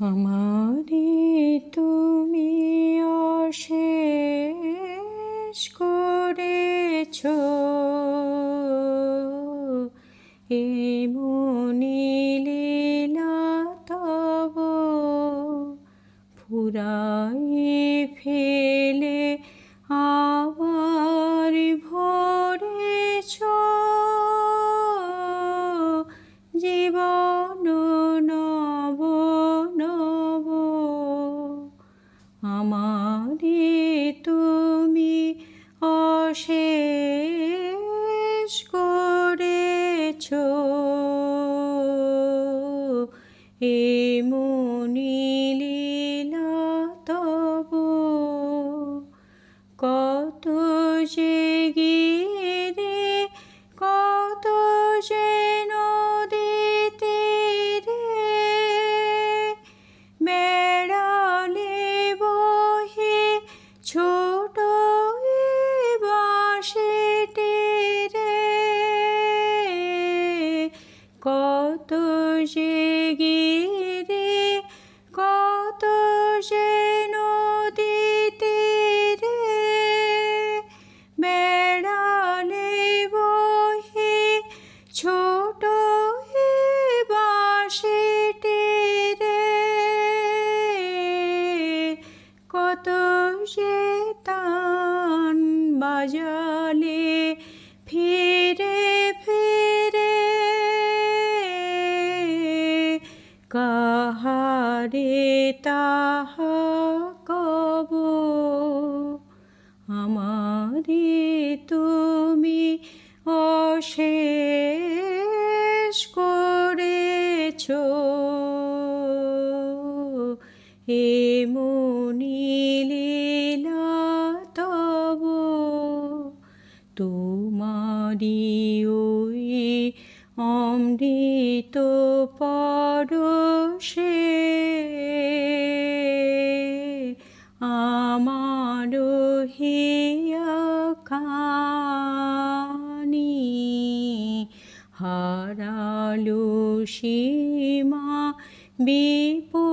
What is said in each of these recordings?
আমারে তুমি অশেষ করেছ। এ মনি লীলা তব ফুরাই অশেষ করেছ। এমনি লীলা তব কত যে গিরে কত যে নদীতে রে বেড়ালে বহে ছোট বাসেটে রে কত যে তান বাজালে এমনি লীলা তব তোমারি ওই অমৃত পরশে আমার হিয়া খানি হারালো সীমা বিপুল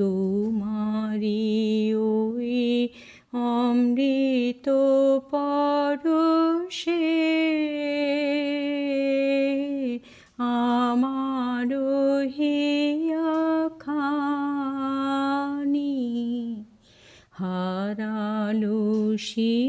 তোমারি ওই অমৃত পরশে আমার হিয়া খানি হারালো সীমা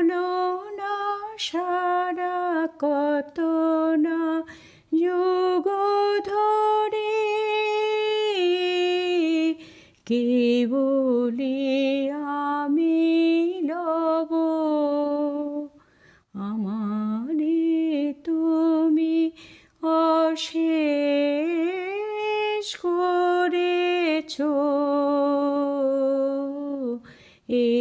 হলো না, সারা কত না, যুগ ধরে। কেবলে আমি লব? আমারে তুমি অশেষ করেছ। এ